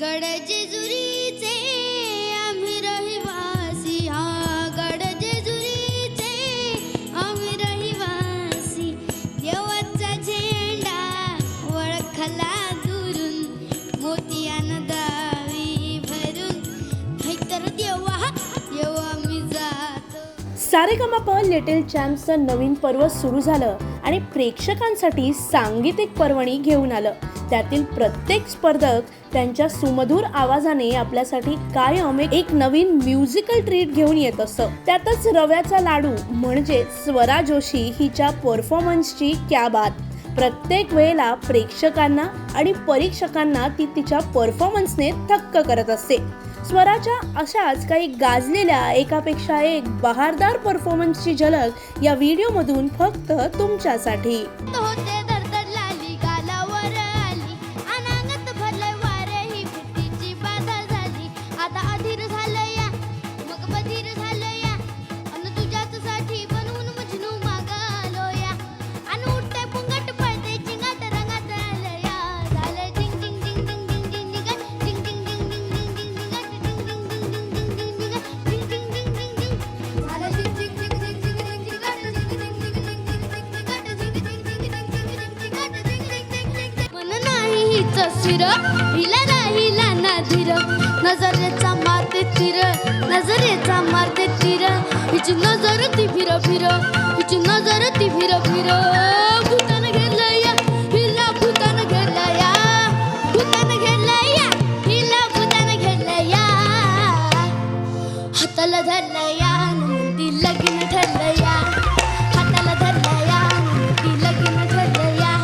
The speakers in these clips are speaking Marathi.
गडजेजुरी सारेगमप लिटिल चॅम्प्सचं नवीन पर्व सुरू झालं आणि प्रेक्षकांसाठी सांगीतिक पर्वणी घेऊन आलं. त्यातील प्रत्येक स्पर्धक त्यांच्या सुमधूर आवाजाने आपल्यासाठी कायम एक नवीन म्युझिकल ट्रीट घेऊन येत असतं त्यातच रव्याचा लाडू म्हणजे स्वरा जोशी हिच्या परफॉर्मन्सची क्या बात. प्रत्येक वेळेला प्रेक्षकांना आणि परीक्षकांना ती तिच्या परफॉर्मन्सने थक्क करत असते. स्वराच्या अशाच काही गाजलेल्या एकापेक्षा एक बहारदार परफॉर्मन्सची झलक या व्हिडिओमधून फक्त तुमच्यासाठी. नाही हिच सिर हिला ना धीर नजरेचा मारते तीर नजरेचा मारते तीर हिची नजर ती फिर फिर हिची नजर ती फिर फिर भूतान घेरलं या हिला भूतान घेरलं या भूतान घेरलं या हिला भूतान घेरलं या हाताला धरलं या ती लगीन ठरलं या हाताला धरलं या ती लगीन ठरलं या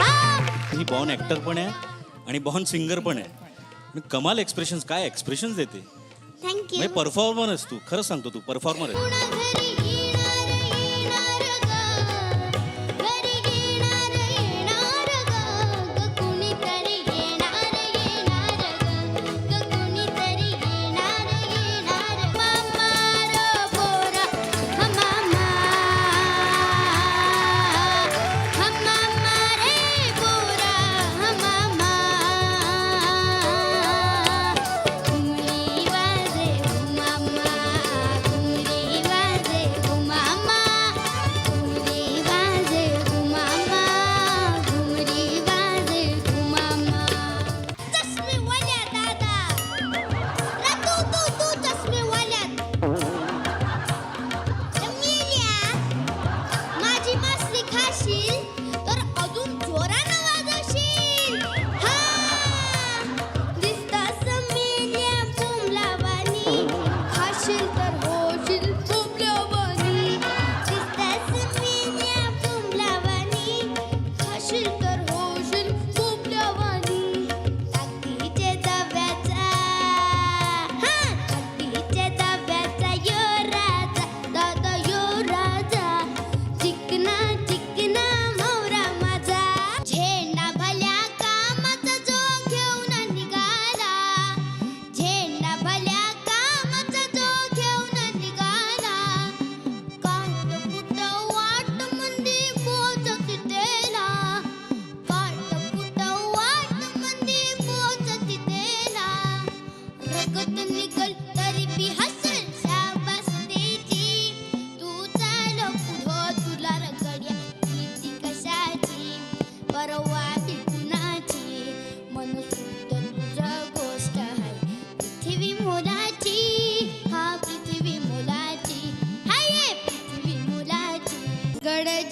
ही बॉर्न ॲक्टर पण आहे? आणि बॉर्न सिंगर पण आहे. कमाल एक्सप्रेशन्स काय एक्सप्रेशन्स देते? थँक्यू म्हणजे परफॉर्मर आहेस तू खरंच सांगतो तू परफॉर्मर आहे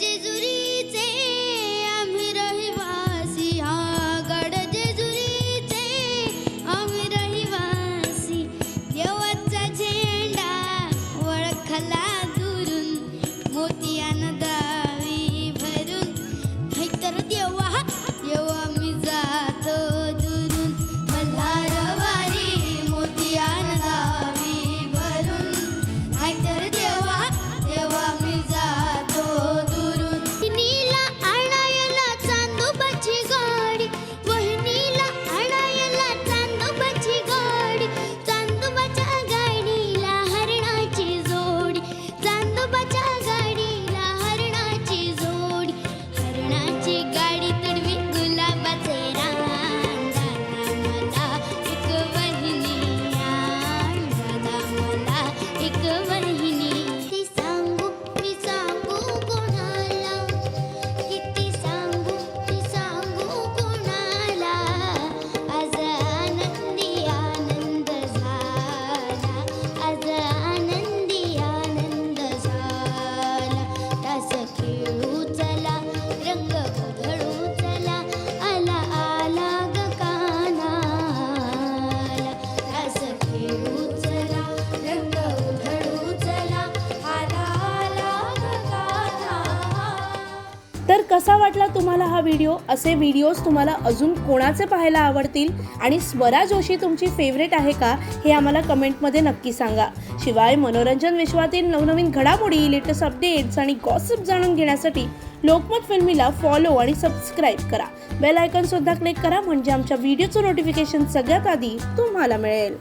যে জুড়ি कसा वाटला तुम्हाला हा व्हिडिओ असे व्हिडिओज तुम्हाला अजून कोणाचे पाहायला आवडतील? आणि स्वरा जोशी तुमची फेवरेट आहे का? हे आम्हाला कमेंटमध्ये नक्की सांगा. शिवाय मनोरंजन विश्वातील नवनवीन घडामोडी लेटेस्ट अपडेट्स आणि गॉसिप जाणून घेण्यासाठी लोकमत फिल्मीला फॉलो आणि सबस्क्राईब करा. बेल आयकनसुद्धा क्लिक करा म्हणजे आमच्या व्हिडिओचं नोटिफिकेशन सगळ्यात आधी तुम्हाला मिळेल.